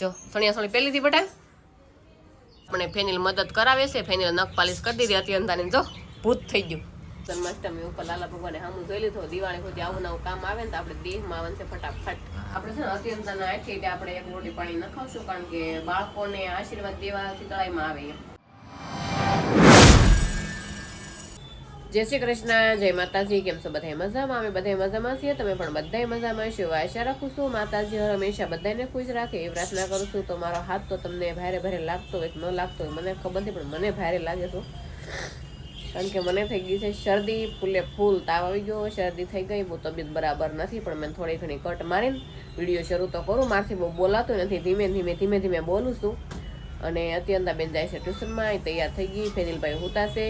જો સણિયા સણી પહેલી થી બટા આપણે ફેનિલ મદદ કરાવે છે, ફેનિલ નખ પાલિશ કરી દીધી અત્યંતાને જો, ભૂત થઈ ગયું. જન્માષ્ટમી ઉપર લાલા ભગવાને સામું જોઈ લીધું, દિવાળી સુધી આવું નવું કામ આવે ને તો આપણે દેહમાં આવે છે ફટાફટ. આપણે છે ને અત્યંતાના આઠી આપણે એક રોટી પાણી નખાવશું, કારણ કે બાળકોને આશીર્વાદ દેવા શીતળાઈમાં આવે એમ જય શ્રી કૃષ્ણ, જય માતાજી, કેમ છો બધા મજામાં? અમે બધા મજામાં છીએ, તમે પણ બધા મજામાં છો. આશા રાખું છું માતાજી હંમેશા બધાને ખુશ રાખે. એ પ્રાર્થના કરું છું તો મારો હાથ તો તમને ભારે ભારે લાગતો હોય ન લાગતો હોય, મને ખબર નથી, પણ મને ભારે લાગે છે. કારણ કે મને થઈ ગઈ છે શરદી, ફૂલે ફૂલ તાવ આવી ગયો શરદી થઈ ગઈ બહુ તબિયત બરાબર નથી, પણ મેં થોડી ઘણી કટ મારીને વીડિયો શરૂ તો કરું. મારથી બહુ બોલાતું નથી, ધીમે ધીમે ધીમે ધીમે બોલું છું. અને અત્યંતા બેન જાય છે ટ્યુશનમાં, એ તૈયાર થઈ ગઈ. ફેનિલભાઈ હુતાશે.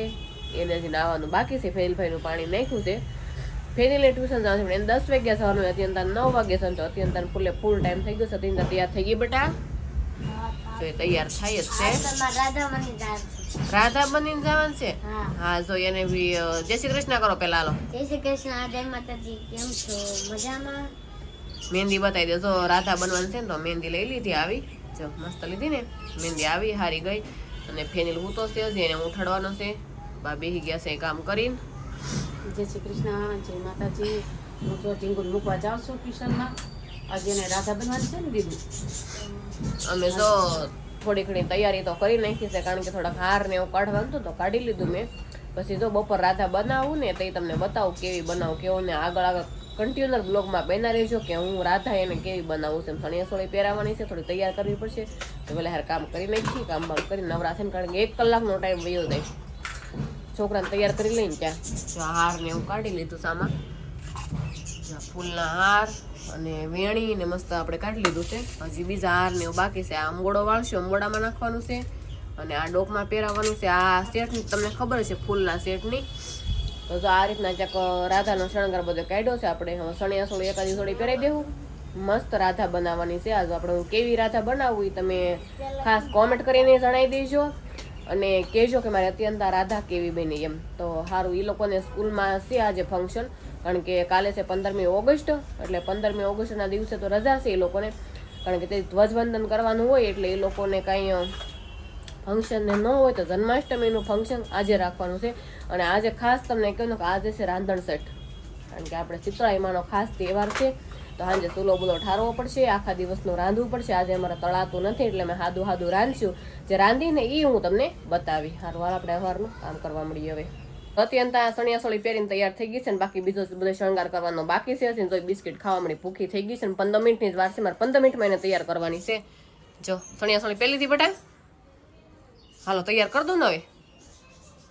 એને હજી નાવાનું બાકી છે ફેનિલભાઈનું પાણી નાખ્યું છે. ફેનિલે ટ્યુશન જવાનું છે એને દસ વાગ્યા જવાનું અત્યંત નવ વાગ્યા છે તો અત્યંત ફૂલે ફૂલ ટાઈમ થઈ ગયો છે. અત્યંત તૈયાર થઈ ગઈ બેટા. તો એ તૈયાર થાય જ છે. રાધા બનીને જવાનું છે. હા. જો એને બી જય શ્રી કૃષ્ણ કરો પેલા હાલો. જય શ્રી કૃષ્ણ જય માતાજી. કેમ છો? મજામાં? મહેંદી બતાવી દેજો રાધા બનવાની છે ને તો મહેંદી લઈ લીધી આવી. જો મસ્ત લીધી ને. મહેંદી આવી હારી ગઈ. અને ફેનિલ ઉતો છે એને ઉઠાડવાનો છે. બા બેહી ગયા છે કામ કરીને. જય શ્રી કૃષ્ણ જય માતાજી. હું તો ટીંગુલ મૂકવા જાઉં છું ટ્યુશનમાં. આજે એને રાધા બનવાની છે ને દીદી? અમે તો થોડી ઘણી તૈયારી તો કરી નાખી છે કારણ કે થોડાક હાર ને એવું કાઢવાનું હતું તો કાઢી લીધું મેં. પછી જો બપોર રાધા બનાવું ને તો એ તમને બતાવું કેવી બનાવું કેવું ને આગળ આગળ કન્ટિન્યુઅર બ્લોગમાં બેના રહેજો કે હું રાધા એને કેવી બનાવું છે. સણિયા સોળી પહેરાવાની છે થોડી તૈયાર કરવી પડશે. તો પહેલાં હાર કામ કરી નાખી કામ બામ કરી નવરા કારણ કે એક કલાકનો ટાઈમ વયો જાય. છોકરાને તૈયાર કરી લઈને ત્યાં જો હાર ને એવું કાઢી લીધું સામા. ફૂલના હાર અને વેણી ને મસ્ત આપણે કાઢી લીધું છે. હજી બીજા હાર ને એવું બાકી છે. આ અંબોડો વાળશું અંબોડામાં નાખવાનું છે અને આ ડોકમાં પહેરાવવાનું છે. આ સેટ તમને ખબર છે, ફૂલના સેટની તો જો આ રીતના ક્યાંક રાધાનો શણગાર બધો કાઢ્યો છે. આપણે હવે સણિયા સોળી, એકાદી થોડી પહેરાવી દેવું. મસ્ત રાધા બનાવવાની છે. આજે આપણે હું કેવી રાધા બનાવવું, તમે ખાસ કોમેન્ટ કરીને જણાવી દેજો. અને કહેજો કે મારે અત્યંત રાધા કેવી બની એમ. તો સારું એ લોકોને સ્કૂલમાં છે આજે ફંક્શન કારણ કે કાલે છે પંદરમી ઓગસ્ટ, એટલે પંદરમી ઓગસ્ટના દિવસે તો રજા છે એ લોકોને. કારણ કે તે ધ્વજવંદન કરવાનું હોય એટલે એ લોકોને કાંઈ ફંક્શન ન હોય તો જન્માષ્ટમીનું ફંક્શન આજે રાખવાનું છે. અને આજે ખાસ તમને કહ્યું કે આજે છે રાંધણ સેટ. કારણ કે આપણે ચિત્રાઈમાનો ખાસ તહેવાર છે. તો સાંજે ચૂલો બુલો ઠારવો પડશે, આખા દિવસનું રાંધવું પડશે. આજે અમારે તળાતું નથી, એટલે મેં હાદું હાદું રાંધશું. જે રાંધીને એ હું તમને બતાવી. હારવાર આપણે અવારનું કામ કરવા મળીએ હવે. અત્યંત આ સણિયાસોળી પહેરીને તૈયાર થઈ ગઈ છે ને બાકી બીજો બધો શણગાર કરવાનો બાકી છે. તો બિસ્કિટ ખાવા મળી ભૂખી થઈ ગઈ છે ને પંદર મિનિટની જ વાર છે. મારે પંદર મિનિટમાં એને તૈયાર કરવાની છે. જો સણિયા પહેલીથી પહેલી થી બટા. હાલો, તૈયાર કરી દો ને હવે.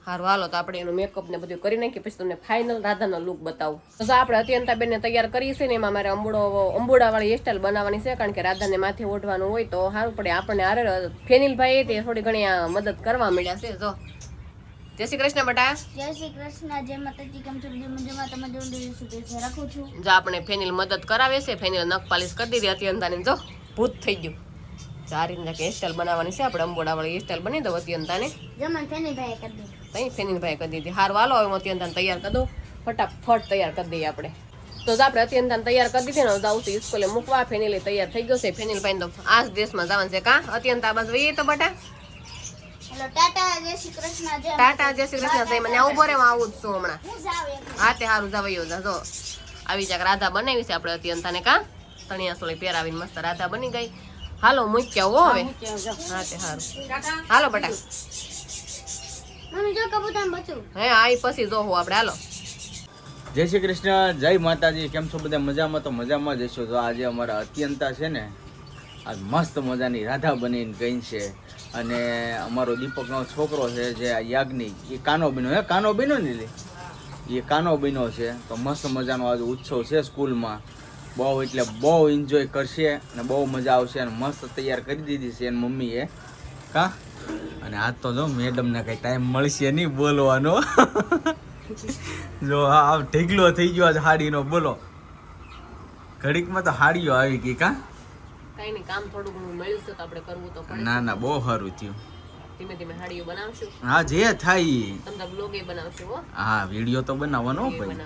સારું હાલો તો આપણે એનું મેકઅપ ને બધું કરી નાખીએ પછી તમને ફાઇનલ રાધાનો લુક બતાવું. તો જો આપણે અત્યંતા બેનને તૈયાર કરી છે ને એમાં મારે અંબુડો અંબુડાવાળી હેરસ્ટાઈલ બનાવવાની છે કારણ કે રાધાને માથે ઓઢવાનું હોય તો સારું પડે. આપણને આરે ફેનિલભાઈ તે થોડી ઘણી મદદ કરવા મળ્યા છે જો. જય શ્રી કૃષ્ણ બટા. જય શ્રી કૃષ્ણ જય માતાજી કેમ છો? મજામાં? તમે જોઈ શુભેચ્છા રાખું છું. જો આપણે ફેનિલ મદદ કરાવે છે ફેનિલ નખ પાલિશ કરી દીધી અત્યંતાને જો. ભૂત થઈ ગયું. સારી કે હેરસ્ટાઈલ બનાવવાની છે આપણે અંબોડાવાળી હેરસ્ટાઈલ બની દઉં અત્યંતાને. જમન ફેનિલ ભાઈ કરી દીધું. તઈ ફેનિલભાઈ કરી દીધી. હાર વાલો હવે અત્યંતાને તૈયાર કરી દઉં. ફટાફટ તૈયાર કરી દઈએ આપણે. તો જો આપણે અત્યંતાને તૈયાર કરી દીધી ને જાઉં છું સ્કૂલે મૂકવા. ફેનિલે તૈયાર થઈ ગયો છે. ફેનિલભાઈ તો આ જ દેશમાં જવાનું છે કા? અત્યંત આ બાજુ તો બટા. ટાટા જય શ્રી કૃષ્ણ જય ટાટા જય શ્રી કૃષ્ણ થઈ મને ઊભો રે હું આવું જ છું હમણાં. હું તે સારું જવાયો જા જો. આવી જાક રાધા બનાવી છે આપણે અત્યંતાને કા? તણિયા સોળી પહેરાવીને મસ્ત રાધા બની ગઈ. હાલો મૂક્યા હો હવે. હા તે સારું હાલો બટા. મમ્મી જો કબૂતર બચું. હે આ ઈ પછી જોવું આપણે હાલો. જય શ્રી કૃષ્ણ જય માતાજી કેમ છો બધા? મજામાં તો મજામાં જશો તો આજે અમારા અત્યંતા છે ને આ મસ્ત મજાની રાધા બનીને ગઈ છે. અને અમારો દીપકનો છોકરો છે જે આ યાજ્ઞિક એ કાનો બીનો હે કાનો બન્યો ને એ કાનો બીનો છે. તો મસ્ત મજાનો આજે ઉત્સવ છે સ્કૂલમાં. બહુ એટલે બહુ એન્જોય કરશે અને બહુ મજા આવશે અને મસ્ત તૈયાર કરી દીધી છે એની મમ્મીએ. કા? અને આ તો જો મેડમને કઈ ટાઈમ મળશે નહીં બોલવાનો. જો આ ઢીગલો થઈ ગયો આજ હાડીનો બોલો. ઘડીકમાં તો હાડીઓ આવી ગઈ કા? કઈ નહીં કામ થોડું ઘણું મળ્યું તો આપણે કરવું તો ના ના બહુ સારું થયું. ધીમે ધીમે હાડીઓ બનાવશું. હા જે થાય. તમને બ્લોગ એ બનાવશું હો. હા વીડિયો તો બનાવવાનો ભાઈ.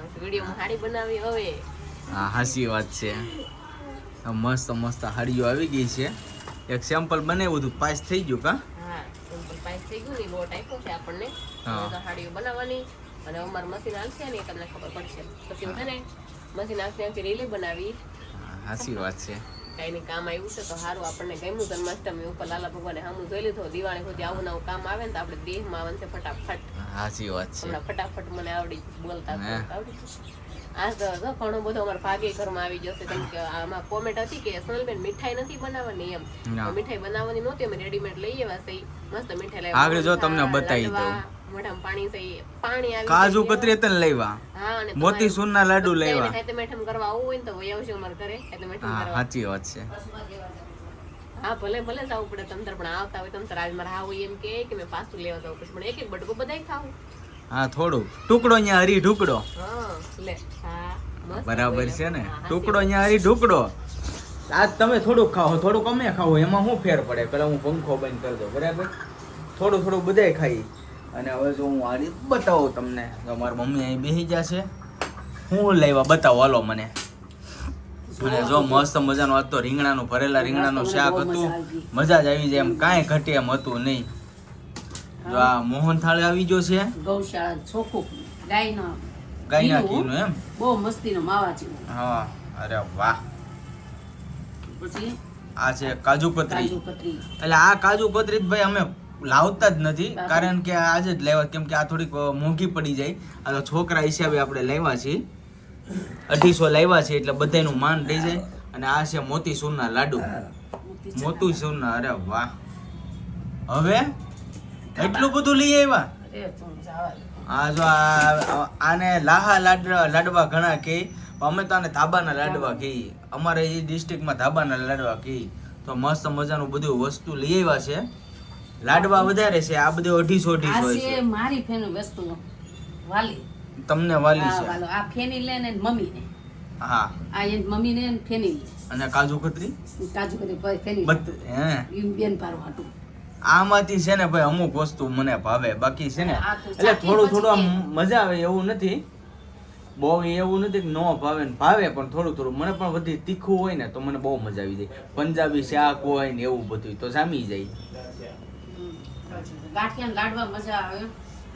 હાડી બનાવી હવે. હા હાસી વાત છે. મસ્ત મસ્ત હાડીઓ આવી ગઈ છે. એક સેમ્પલ બનાવ્યું હતું પાસ થઈ ગયું કા? હા થઈ ગયું ને લોટ આપ્યો છે આપણને. હા. હવે તો હાડીઓ બનાવવાની અને અમારું મશીન હાલશે ને તમને ખબર પડશે. પછી છે ને મશીન આખી આખી રીલી બનાવી. હા, વાત છે. કઈ ની કામ આવ્યું છે તો સારું આપણને ગમ્યું જન્માષ્ટમી ઉપર લાલા ભગવાને સામું જોઈ લીધો દિવાળી સુધી આવું નવું કામ આવે ને તો આપણે દેહમાં આવે છે ફટાફટ. સાચી વાત છે. ફટાફટ મને આવડી બોલતા આવડી. આ તો ઘણો બધો અમારા ભાગે ઘરમાં આવી જશે. કેમ કે આમાં કોમેન્ટ હતી કે સોનલબેન મીઠાઈ નથી બનાવવાની એમ. મીઠાઈ બનાવવાની નહોતી અમે રેડીમેડ લઈ આવ્યા છે. મસ્ત મીઠાઈ આગળ જો તમને બતાવી દઉં. મોઢામાં પાણી છે પાણી આવી કાજુ કતરી તને લેવા હા અને મોતી સૂરના લાડુ લેવા ખાતે મેઠમ કરવા આવવું હોય ને તો અમારા ઘરે. ખાતે મેઠમ કરવા. સાચી વાત છે. હા ભલે ભલે જવું પડે તમતર પણ આવતા હોય તમતર આજ મારે આવું એમ કે કે મેં પાછું લેવા જવું પછી પણ એક એક બટકું બધાય ખાવું. હા થોડું. ટુકડો અહીંયા હરી ઢુકડો. બરાબર છે ને? ટુકડો અહીંયા હરી ઢુકડો. આજ તમે થોડુંક ખાઓ થોડુંક અમે ખાઓ એમાં શું ફેર પડે? પેલા હું પંખો બંધ કરી દઉં બરાબર? થોડું થોડું બધાય ખાઈ. અને હવે જો હું આ રીત બતાવું તમને. તો મારી મમ્મી અહીં બેસી જશે હું લાવ્યા બતાવો હાલો મને. અને જો મસ્ત મજાનું આજ રીંગણાનું ભરેલા રીંગણાનું શાક હતું. મજા. જ આવી જાય એમ કાંઈ ઘટે એમ હતું નહીં. જો આ મોહન થાળ આવી ગયો છે. ગૌશાળા ચોખ્ખું ગાયનો ગાયના ઘીનું. એમ? બહુ મસ્તીનો માવા છે. હા અરે વાહ. પછી? આ છે કાજુ કતરી એટલે આ કાજુ કતરી ભાઈ અમે લાવતા જ નથી કારણ કે આજે જ લેવા કેમ કે આ થોડીક મોંઘી પડી જાય. આ તો છોકરા હિસાબે આપણે લેવા છીએ. અઢીસો લાવ્યા છે એટલે બધાયનું માન રહી જાય. અને આ છે મોતી સૂરના લાડુ. મોતી ચૂર. સૂરના અરે વાહ. હવે એટલું બધું લઈ આવ્યા? જો આ- આને લાહા લાડવા લાડવા ઘણા કે અમે તો આને ધાબાના લાડવા કહીએ. અમારે એ ડિસ્ટ્રિક્ટમાં ધાબાના લાડવા કહીએ. તો મસ્ત મજાનું બધું વસ્તુ લઈ આવ્યા છે. લાડવા વધારે છે આ બધું અઢીસો અઢીસો છે મારી ફેન વસ્તુ વાલી. તમને વાલી છે? આ ફેની લે ને મમ્મી ને હા. આ એ મમ્મી ને ફેની અને કાજુ કતરી? કાજુ કતરી ફેની. હે. બેન પારું હાટું આમાંથી છે ને ભાઈ અમુક વસ્તુ મને ભાવે બાકી છે ને એટલે થોડું થોડું આમ મજા આવે એવું નથી. બહુ એવું નથી કે ન ભાવે ને ભાવે પણ થોડું થોડું. મને પણ બધી તીખું હોય ને તો મને બહુ મજા આવી જાય. પંજાબી શાક હોય ને એવું બધું તો જામી જાય. ગાંઠિયા લાડવા મજા આવે.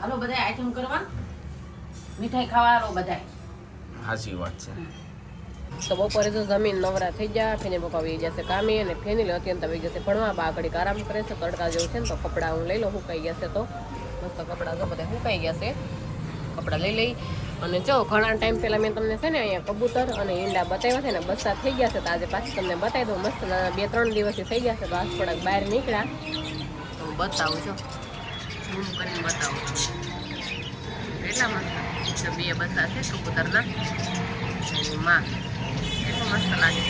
હાલો બધા આઈટમ કરવા? મીઠાઈ ખાવા હાલો બધા સાચી વાત છે. તો બપોરે તો જમીન નવરા થઈ ગયા, ફેને પપ્પા આવી જશે કામે અને ફેની અત્યંત આવી જશે ભણવા, બા ઘડીક આરામ કરે છે, તડકા જેવું છે ને તો કપડાં હું લઈ લઉં સુકાઈ ગયા છે તો. મસ્ત કપડાં તો બધા સુકાઈ ગયા છે. કપડાં લઈ લઈ. અને જો ઘણા ટાઈમ પહેલાં મેં તમને છે ને અહીંયા કબૂતર અને ઈંડા બતાવ્યા છે ને, બસ્સા થઈ ગયા છે તો આજે પાછી તમને બતાવી દઉં. મસ્ત બે ત્રણ દિવસથી થઈ ગયા છે તો આજ થોડાક બહાર નીકળ્યા. તો હું બતાવું છું ઝૂમ કરીને બતાવું. કેટલા મસ્ત છે બે બસ્સા છે કબૂતરના. માં. કેટલું મસ્ત લાગે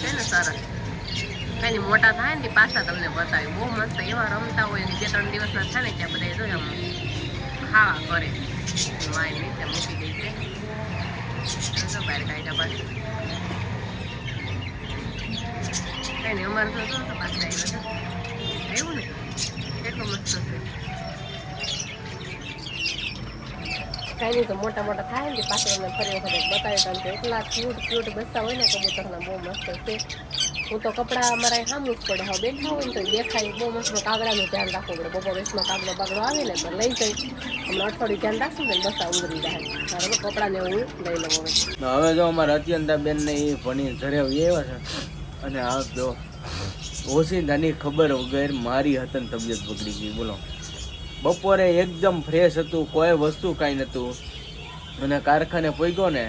છે ને સરસ કઈ મોટા થાય ને પાછા તમને બતાવી. બહુ મસ્ત એવા રમતા હોય બે ત્રણ દિવસના થાય ને ત્યાં બધા જોઈએ આમ ખાવા કરે. માય નીચે મૂકી દઈ છે. બહાર કાઢ્યા પાછું કઈ નહીં અમારે તો શું પાછા આવ્યા ને? કેટલું મસ્ત છે. કાંઈ નહીં તો મોટા મોટા થાય ને પાછળ તમને ફરી વખત બતાવે કારણ કે એટલા ક્યુટ ક્યુટ બસ્સા હોય ને કબૂતરના બહુ મસ્ત છે. હું તો કપડાં અમારા સામું જ પડે. હવે બેઠા હોય ને તો દેખાય બહુ મસ્ત. કાગડાનું ધ્યાન રાખવું પડે. બપોર વેસમાં કાગડો બાગડો આવે ને તો લઈ જઈ હમણાં અઠવાડિયું ધ્યાન રાખશું ને બસ્સા ઉંગરી જાય. તો કપડાને હું લઈ લઉં હવે. હવે જો અમારા અત્યંતા બેનને એ ભણી ઘરે એવા છે. અને આ જો ઓશિંદાની ખબર વગર મારી હતન તબિયત બગડી ગઈ. બોલો. બપોરે એકદમ ફ્રેશ હતું કોઈ વસ્તુ કાંઈ નહોતું. અને કારખાને પહોંચ્યો ને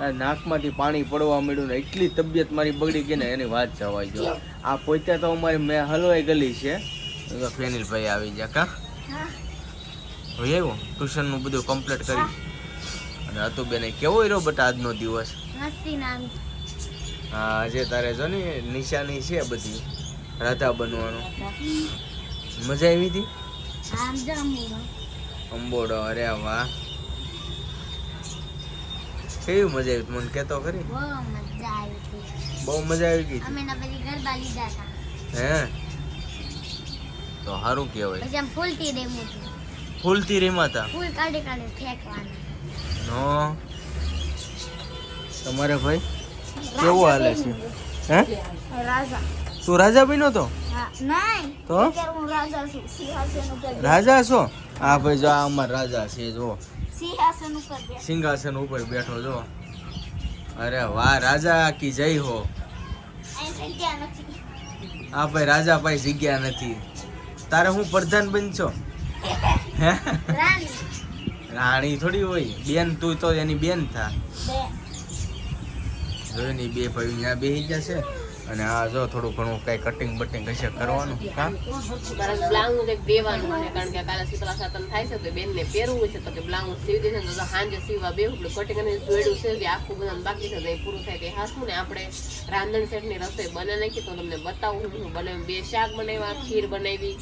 આ નાકમાંથી પાણી પડવા મળ્યું ને એટલી તબિયત મારી બગડી ગઈ ને એની વાત જવાય ગયો આ પહોંચ્યા તો અમારી મેં હલવાઈ ગલી છે. ફેનિલભાઈ આવી ગયા કા? ભાઈ આવ્યો? ટ્યુશનનું બધું કમ્પ્લીટ કરી. અને હતું બેને કેવો રહ્યો બટ આજનો દિવસ? હા આજે તારે જો ને નિશાની છે બધી. રાધા બનવાનું. મજા આવી હતી? અંબોડો અરે વાહ. કેવી મજા આવી? મને કેતો ખરી. બહુ મજા આવી બહુ મજા આવી ગઈ અમે ના પછી ગરબા લીધા હતા. હે? તો સારું કહેવાય. પછી આમ ફૂલતી રેમું ફૂલતી રેમાતા ફૂલ કાઢી કાઢી ફેંકવાના. નો. તમારે ભાઈ? કેવું હાલે છે? હે? રાજા. તું રાજા બન્યો તો તો? રાજા છું છો? હા ભાઈ જો આ અમાર રાજા છે જો. સિંહાસન ઉપર બેઠો જો. અરે વાહ રાજા કી જય હો. આ ભાઈ રાજા ભાઈ જગ્યા નથી. તારે હું પ્રધાન બનશો હે? રાણી. થોડી હોય. બેન તું તો એની બેન થા. બે. જોઈ બે ભાઈ ત્યાં બેસી જશે અને આ જો થોડું ઘણું કઈ કટિંગ બટિંગ હશે કરવાનું. હા? મારે બ્લાઉઝ એક દેવાનું છે કારણ કે કાલે શીતળા સાતમ થાય છે તો બેનને પહેરવું છે તો કે બ્લાઉઝ સીવી દેશે તો સાંજે સીવા બેવું એટલે કટિંગ અને જોડ્યું છે જે આખું બધા બાકી છે તો એ પૂરું થાય તે હાસું ને આપણે રાંધણ સેટની રસોઈ બને નાખી તો તમને બતાવું હું બનાવ્યું બે શાક બનાવ્યા ખીર બનાવી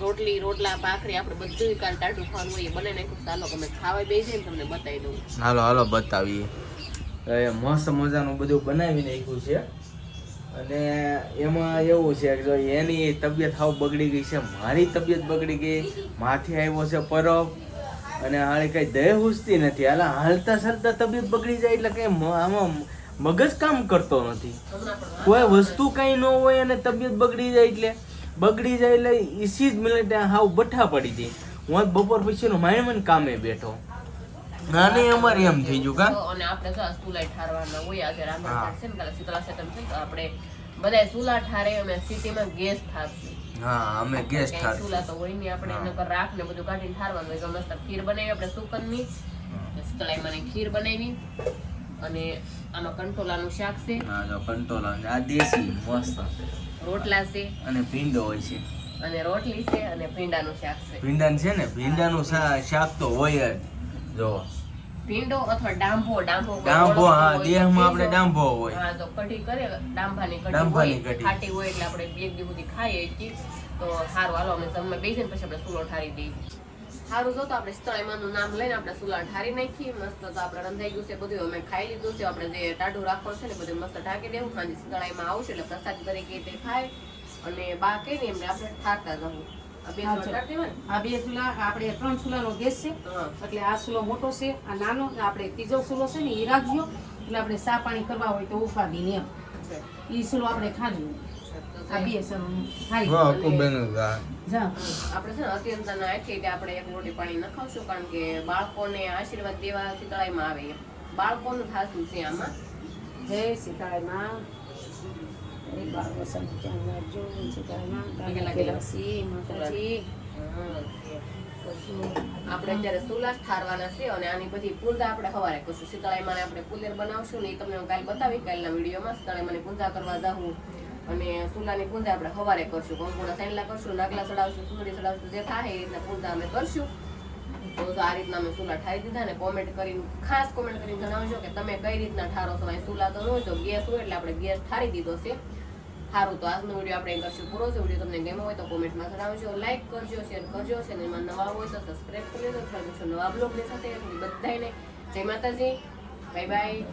રોટલી રોટલા ભાખરી આપણે બધું કાલ ટાટું ખાવાનું હોય એ બનાવી નાખ્યું ચાલો તમે ખાવા બે છે ને તમને બતાવી દઉં. હાલો હાલો બતાવીએ. મસ્ત મજાનું બધું બનાવી નાખ્યું છે. અને એમાં એવું છે કે જો એની તબિયત હાવ બગડી ગઈ છે, મારી તબિયત બગડી ગઈ, માથે આવ્યો છે પરબ, અને હાલે કઈ દય હુસતી નથી. હાલ, હાલતા ચાલતા તબિયત બગડી જાય એટલે કઈ આમાં મગજ કામ કરતો નથી. કોઈ વસ્તુ કઈ ન હોય અને તબિયત બગડી જાય એટલે, બગડી જાય એટલે ઈસી જ મિનિટે હાવ બઠા પડી જાય હું બપોર પછીનો માઇન્ડ કામે બેઠો. નાને અમારી એમ થઈ ગયું કા? અને આપણે તો સુલાઈ ઠારવાના હોય આજે. રામા છે ને કાલે શીતળા સેટમ છે તો આપણે બધા સુલા ઠારે અમે સિટીમાં ગેસ ઠારશું. હા અમે ગેસ ઠાર સુલા તો હોય નહીં આપણે હા. પર રાખ ને બધું કાઢીને ઠારવાનું હોય તો મસ્ત ખીર બનાવી આપણે સુકનની. શીતળાઈ મને ખીર બનાવી અને આમાં કંટોલાનું શાક છે. હા જો કંટોલા આ દેશી મસ્ત. રોટલા છે. અને ભીંડો હોય છે. અને રોટલી છે અને ભીંડાનું શાક છે. ભીંડાનું છે ને ભીંડાનું શાક તો હોય જ. જો ભીંડો અથવા ડાંભો ડાંભો ડાંભો હા દેહમાં આપણે ડાંભો હોય. હા તો કઢી કરે ડાંભાની કઢી ડાંભાની હોય કઢી. ખાટી હોય એટલે આપણે બે દી સુધી ખાઈએ છીએ. તો સારું હાલો અમે જમવા બેસીને પછી આપણે સુલો ઠારી દઈએ. સારું જો તો આપણે સ્થળમાંનું નામ લઈને આપણે સુલા ઠારી નાખી મસ્ત તો આપણે રંધાઈ ગયું છે બધું અમે ખાઈ લીધું છે. આપણે જે ટાઢું રાખવાનું છે ને બધું મસ્ત ઢાંકી દેવું. સાંજે શીતળાઈમાં આવશે એટલે પ્રસાદ તરીકે તે ખાય. અને બા કઈ ને એમને આપણે ઠારતા જવું આ બે ચાલો. આપણે ત્રણ ચૂલાનો ગેસ છે. એટલે આ ચૂલો મોટો છે આ નાનો આપણે ત્રીજો ચૂલો છે ને એ રાખજો. એટલે આપણે સા પાણી કરવા હોય તો ઉપાડી ને એમ. એ ચૂલો આપણે ખાજો આ બે ખાઈ આપણે છે ને કે આપણે એક રોટી પાણી નખાવશું કારણ કે બાળકોને આશીર્વાદ દેવા શીતળાઈમાં આવે એમ. બાળકોનું થાતું છે આમાં. જય સીતારામાં માતાજી આપણે અત્યારે સુલાસ ઠારવાના છે અને આની બધી પૂજા આપણે સવારે કરશું શીતળાઈમાં આપણે પુલેર બનાવશું ને એ તમને હું કાલે બતાવી કાલના વિડીયોમાં શીતળાઈમાંની પૂજા કરવા જાઉં અને સુલાની પૂજા આપણે સવારે કરશું કંકુના સાંડલા કરશું નાગલા ચડાવશું સુરી ચડાવશું જે થાય એ રીતના પૂજા અમે કરશું તો જો આ રીતના અમે સુલા ઠારી દીધા ને કોમેન્ટ કરીને, ખાસ કોમેન્ટ કરીને જણાવજો કે તમે કઈ રીતના ઠારો છો? અહીં સુલા તો ન તો ગેસ હોય એટલે આપણે ગેસ ઠારી દીધો છે. સારું તો આજનો વીડિયો આપણે કરશું પૂરો છે. વીડિયો તમને ગમ્યો હોય તો કોમેન્ટમાં જણાવજો લાઈક કરજો શેર કરજો ચેનલમાં નવા હોય તો સબસ્ક્રાઈબ કરી લેજો. નવા બ્લોગની સાથે. બધાને જય માતાજી. Bye bye